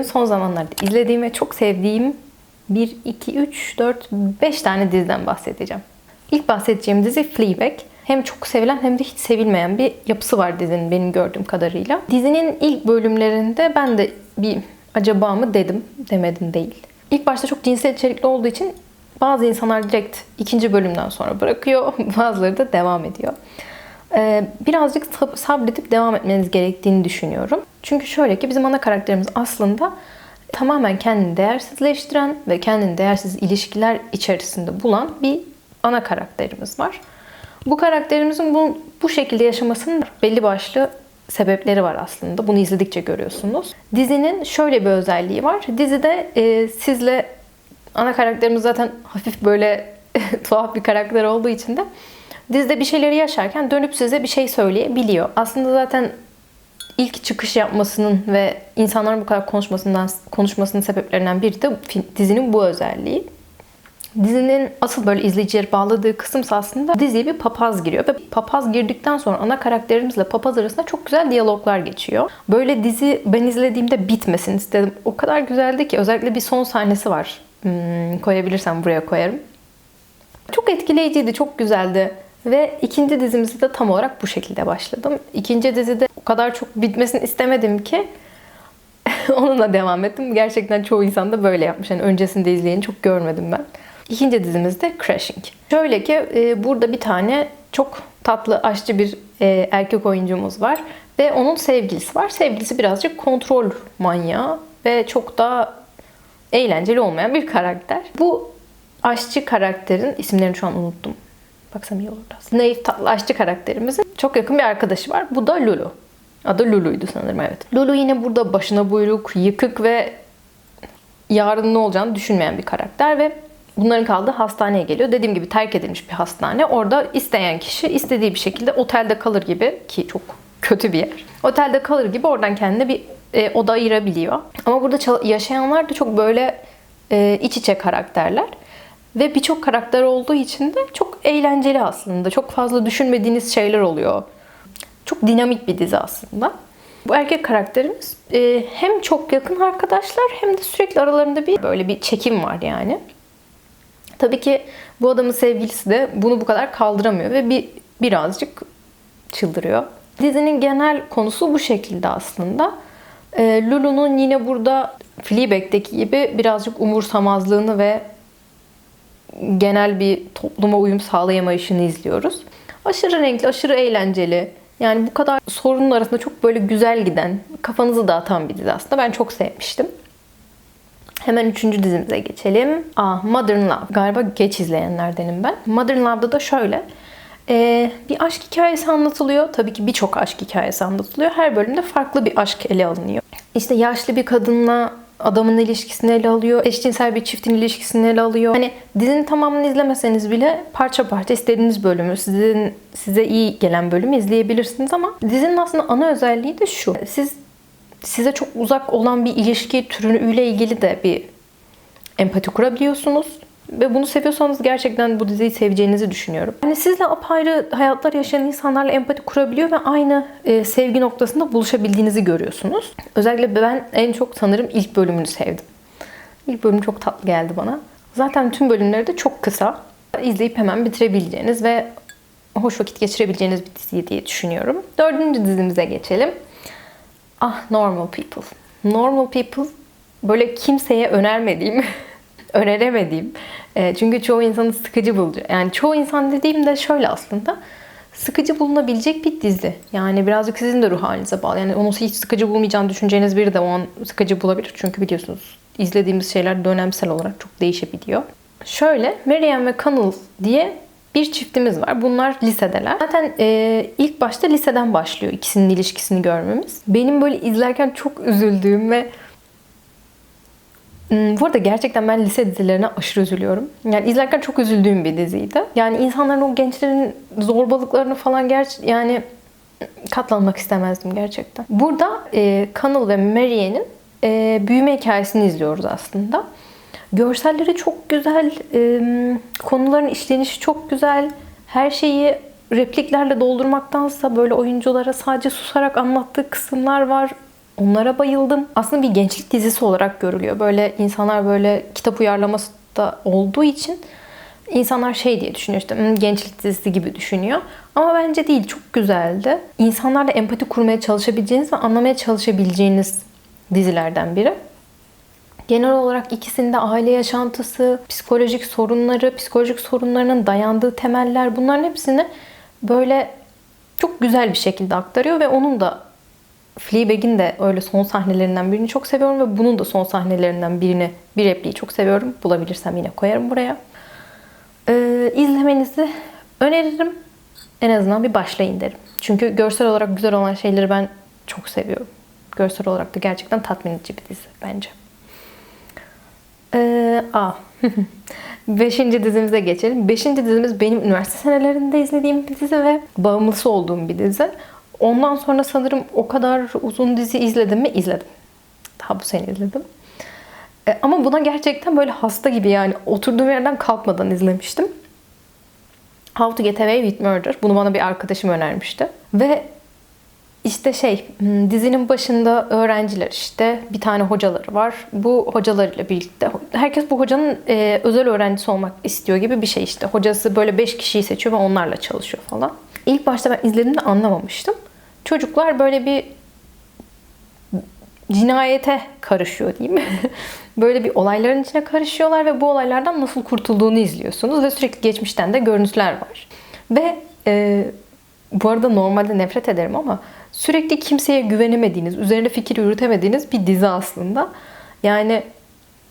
Son zamanlarda izlediğim ve çok sevdiğim 1, 2, 3, 4, 5 tane diziden bahsedeceğim. İlk bahsedeceğim dizi Fleabag. Hem çok sevilen hem de hiç sevilmeyen bir yapısı var dizinin benim gördüğüm kadarıyla. Dizinin ilk bölümlerinde ben de bir acaba mı dedim, demedim değil. İlk başta çok cinsel içerikli olduğu için bazı insanlar direkt ikinci bölümden sonra bırakıyor, bazıları da devam ediyor. Ee, birazcık sab- sabredip devam etmeniz gerektiğini düşünüyorum. Çünkü şöyle ki bizim ana karakterimiz aslında tamamen kendini değersizleştiren ve kendini değersiz ilişkiler içerisinde bulan bir ana karakterimiz var. Bu karakterimizin bu, bu şekilde yaşamasının belli başlı sebepleri var aslında. Bunu izledikçe görüyorsunuz. Dizinin şöyle bir özelliği var. Dizide e, sizle ana karakterimiz zaten hafif böyle tuhaf bir karakter olduğu için de dizide bir şeyleri yaşarken dönüp size bir şey söyleyebiliyor. Aslında zaten ilk çıkış yapmasının ve insanların bu kadar konuşmasından konuşmasının sebeplerinden biri de dizinin bu özelliği. Dizinin asıl böyle izleyicileri bağladığı kısım aslında diziye bir papaz giriyor. Ve papaz girdikten sonra ana karakterimizle papaz arasında çok güzel diyaloglar geçiyor. Böyle dizi ben izlediğimde bitmesin istedim. O kadar güzeldi ki özellikle bir son sahnesi var. Hmm, koyabilirsem buraya koyarım. Çok etkileyiciydi, çok güzeldi. Ve ikinci dizimizi de tam olarak bu şekilde başladım. İkinci dizide o kadar çok bitmesini istemedim ki onunla devam ettim. Gerçekten çoğu insan da böyle yapmış. Yani öncesinde izleyeni çok görmedim ben. İkinci dizimiz de Crashing. Şöyle ki e, burada bir tane çok tatlı aşçı bir e, erkek oyuncumuz var. Ve onun sevgilisi var. Sevgilisi birazcık kontrol manyağı ve çok da eğlenceli olmayan bir karakter. Bu aşçı karakterin isimlerini şu an unuttum. Baksam iyi olurdu aslında. Naif tatlı aşçı karakterimizin çok yakın bir arkadaşı var. Bu da Lulu. Adı Lulu'ydu sanırım evet. Lulu yine burada başına buyruk, yıkık ve yarın ne olacağını düşünmeyen bir karakter ve bunların kaldığı hastaneye geliyor. Dediğim gibi terk edilmiş bir hastane. Orada isteyen kişi istediği bir şekilde otelde kalır gibi ki çok kötü bir yer. Otelde kalır gibi oradan kendine bir e, oda ayırabiliyor. Ama burada yaşayanlar da çok böyle e, iç içe karakterler. Ve birçok karakter olduğu için de çok eğlenceli aslında. Çok fazla düşünmediğiniz şeyler oluyor. Çok dinamik bir dizi aslında. Bu erkek karakterimiz e, hem çok yakın arkadaşlar hem de sürekli aralarında bir böyle bir çekim var yani. Tabii ki bu adamın sevgilisi de bunu bu kadar kaldıramıyor ve bir birazcık çıldırıyor. Dizinin genel konusu bu şekilde aslında. E, Lulu'nun yine burada Fleabag'deki gibi birazcık umursamazlığını ve genel bir topluma uyum sağlayamayışını izliyoruz. Aşırı renkli, aşırı eğlenceli. Yani bu kadar sorunun arasında çok böyle güzel giden, kafanızı dağıtan bir dizi aslında. Ben çok sevmiştim. Hemen üçüncü dizimize geçelim. Ah, Modern Love. Galiba geç izleyenlerdenim ben. Modern Love'da da şöyle. Ee, bir aşk hikayesi anlatılıyor. Tabii ki birçok aşk hikayesi anlatılıyor. Her bölümde farklı bir aşk ele alınıyor. İşte yaşlı bir kadınla adamın ilişkisini ele alıyor. Eşcinsel bir çiftin ilişkisini ele alıyor. Hani dizinin tamamını izlemeseniz bile parça parça istediğiniz bölümü, sizin size iyi gelen bölümü izleyebilirsiniz ama dizinin aslında ana özelliği de şu. Siz size çok uzak olan bir ilişki türüyle ilgili de bir empati kurabiliyorsunuz. Ve bunu seviyorsanız gerçekten bu diziyi seveceğinizi düşünüyorum. Yani sizle apayrı hayatlar yaşayan insanlarla empati kurabiliyor ve aynı e, sevgi noktasında buluşabildiğinizi görüyorsunuz. Özellikle ben en çok sanırım ilk bölümünü sevdim. İlk bölüm çok tatlı geldi bana. Zaten tüm bölümleri de çok kısa. İzleyip hemen bitirebileceğiniz ve hoş vakit geçirebileceğiniz bir dizi diye düşünüyorum. Dördüncü dizimize geçelim. Ah Normal People. Normal People böyle kimseye önermediğim öneremediğim. E, çünkü çoğu insanı sıkıcı buluyor. Yani çoğu insan dediğimde şöyle aslında sıkıcı bulunabilecek bir dizi. Yani birazcık sizin de ruh halinize bağlı. Yani onu hiç sıkıcı bulmayacağını düşüneceğiniz biri de o an sıkıcı bulabilir. Çünkü biliyorsunuz izlediğimiz şeyler dönemsel olarak çok değişebiliyor. Şöyle Meryem ve Connell diye bir çiftimiz var. Bunlar lisedeler. Zaten e, ilk başta liseden başlıyor ikisinin ilişkisini görmemiz. Benim böyle izlerken çok üzüldüğüm ve bu arada gerçekten ben lise dizilerine aşırı üzülüyorum. Yani izlerken çok üzüldüğüm bir diziydi. Yani insanların o gençlerin zorbalıklarını falan gerçi yani katlanmak istemezdim gerçekten. Burada e, Connell ve Marianne'in e, büyüme hikayesini izliyoruz aslında. Görselleri çok güzel, e, konuların işlenişi çok güzel. Her şeyi repliklerle doldurmaktansa böyle oyunculara sadece susarak anlattığı kısımlar var. Onlara bayıldım. Aslında bir gençlik dizisi olarak görülüyor. Böyle insanlar böyle kitap uyarlaması da olduğu için insanlar şey diye düşünüyor işte "Hmm, gençlik dizisi gibi düşünüyor. Ama bence değil çok güzeldi. İnsanlarla empati kurmaya çalışabileceğiniz ve anlamaya çalışabileceğiniz dizilerden biri. Genel olarak ikisinde aile yaşantısı, psikolojik sorunları, psikolojik sorunlarının dayandığı temeller bunların hepsini böyle çok güzel bir şekilde aktarıyor ve onun da Fleabag'in de öyle son sahnelerinden birini çok seviyorum ve bunun da son sahnelerinden birini, bir repliği çok seviyorum. Bulabilirsem yine koyarım buraya. Ee, izlemenizi öneririm. En azından bir başlayın derim. Çünkü görsel olarak güzel olan şeyleri ben çok seviyorum. Görsel olarak da gerçekten tatmin edici bir dizi bence. Ee, a. Beşinci dizimize geçelim. Beşinci dizimiz benim üniversite senelerinde izlediğim bir dizi ve bağımlısı olduğum bir dizi. Ondan sonra sanırım o kadar uzun dizi izledim mi? İzledim. Daha bu sene izledim. E, ama buna gerçekten böyle hasta gibi yani oturduğum yerden kalkmadan izlemiştim. How to Get Away with Murder. Bunu bana bir arkadaşım önermişti. Ve işte şey hmm, dizinin başında öğrenciler işte bir tane hocaları var. Bu hocalarıyla birlikte herkes bu hocanın e, özel öğrencisi olmak istiyor gibi bir şey işte. Hocası böyle 5 kişiyi seçiyor ve onlarla çalışıyor falan. İlk başta ben izlediğimde anlamamıştım. Çocuklar böyle bir cinayete karışıyor diyeyim. böyle bir olayların içine karışıyorlar ve bu olaylardan nasıl kurtulduğunu izliyorsunuz ve sürekli geçmişten de görüntüler var. Ve e, bu arada normalde nefret ederim ama sürekli kimseye güvenemediğiniz, üzerine fikir yürütemediğiniz bir dizi aslında. Yani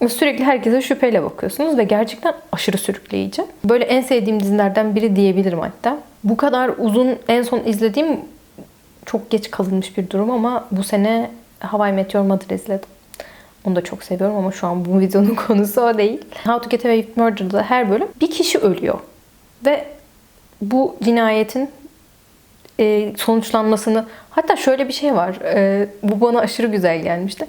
sürekli herkese şüpheyle bakıyorsunuz ve gerçekten aşırı sürükleyici. Böyle en sevdiğim dizilerden biri diyebilirim hatta. Bu kadar uzun en son izlediğim çok geç kalınmış bir durum ama bu sene Hawaii Meteor Mother izledim. Onu da çok seviyorum ama şu an bu videonun konusu o değil. How to Get Away with Murder'da her bölüm bir kişi ölüyor. Ve bu cinayetin e, sonuçlanmasını hatta şöyle bir şey var. E, bu bana aşırı güzel gelmişti.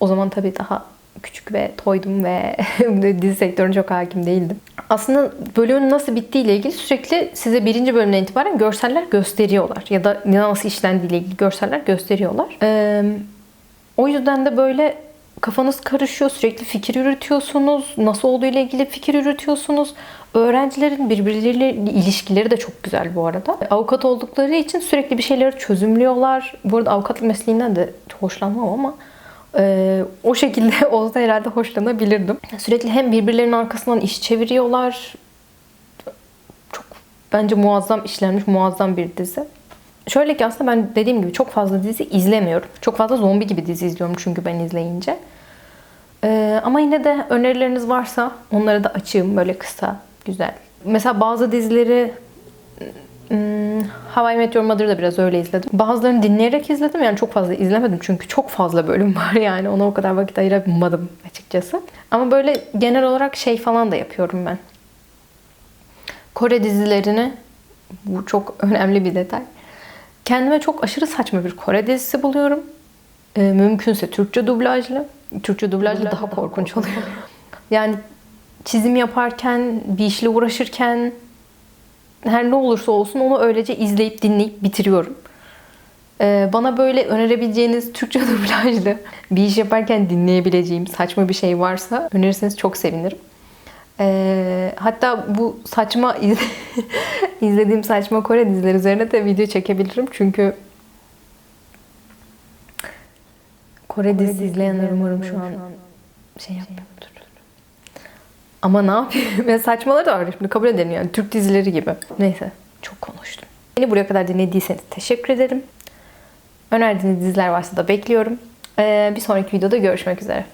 O zaman tabii daha küçük ve toydum ve dizi sektörüne çok hakim değildim. Aslında bölümün nasıl bittiği ile ilgili sürekli size birinci bölümden itibaren görseller gösteriyorlar. Ya da nasıl işlendiği ile ilgili görseller gösteriyorlar. Ee, o yüzden de böyle kafanız karışıyor. Sürekli fikir yürütüyorsunuz. Nasıl olduğu ile ilgili fikir yürütüyorsunuz. Öğrencilerin birbirleriyle ilişkileri de çok güzel bu arada. Avukat oldukları için sürekli bir şeyleri çözümlüyorlar. Bu arada avukatlık mesleğinden de hoşlanmam ama ee, o şekilde olsa herhalde hoşlanabilirdim. Sürekli hem birbirlerinin arkasından iş çeviriyorlar. Çok bence muazzam işlenmiş, muazzam bir dizi. Şöyle ki aslında ben dediğim gibi çok fazla dizi izlemiyorum. Çok fazla zombi gibi dizi izliyorum çünkü ben izleyince. Ee, ama yine de önerileriniz varsa onları da açayım böyle kısa, güzel. Mesela bazı dizileri Hmm, Hawaii Meteor Mother'ı da biraz öyle izledim. Bazılarını dinleyerek izledim. Yani çok fazla izlemedim çünkü çok fazla bölüm var yani. Ona o kadar vakit ayıramadım açıkçası. Ama böyle genel olarak şey falan da yapıyorum ben. Kore dizilerini bu çok önemli bir detay. Kendime çok aşırı saçma bir Kore dizisi buluyorum. Ee, mümkünse Türkçe dublajlı. Türkçe dublajlı daha, daha korkunç oluyor. yani çizim yaparken, bir işle uğraşırken her ne olursa olsun onu öylece izleyip dinleyip bitiriyorum. Ee, bana böyle önerebileceğiniz Türkçe dublajlı bir iş yaparken dinleyebileceğim saçma bir şey varsa önerirseniz çok sevinirim. Ee, hatta bu saçma izlediğim saçma Kore dizileri üzerine de video çekebilirim çünkü Kore, Kore dizisi izleyenler umarım şu an şey yapmıyordur. Ama ne yapayım? Ve saçmaları da var şimdi kabul edelim yani. Türk dizileri gibi. Neyse çok konuştum. Beni buraya kadar dinlediyseniz teşekkür ederim. Önerdiğiniz diziler varsa da bekliyorum. Ee, bir sonraki videoda görüşmek üzere.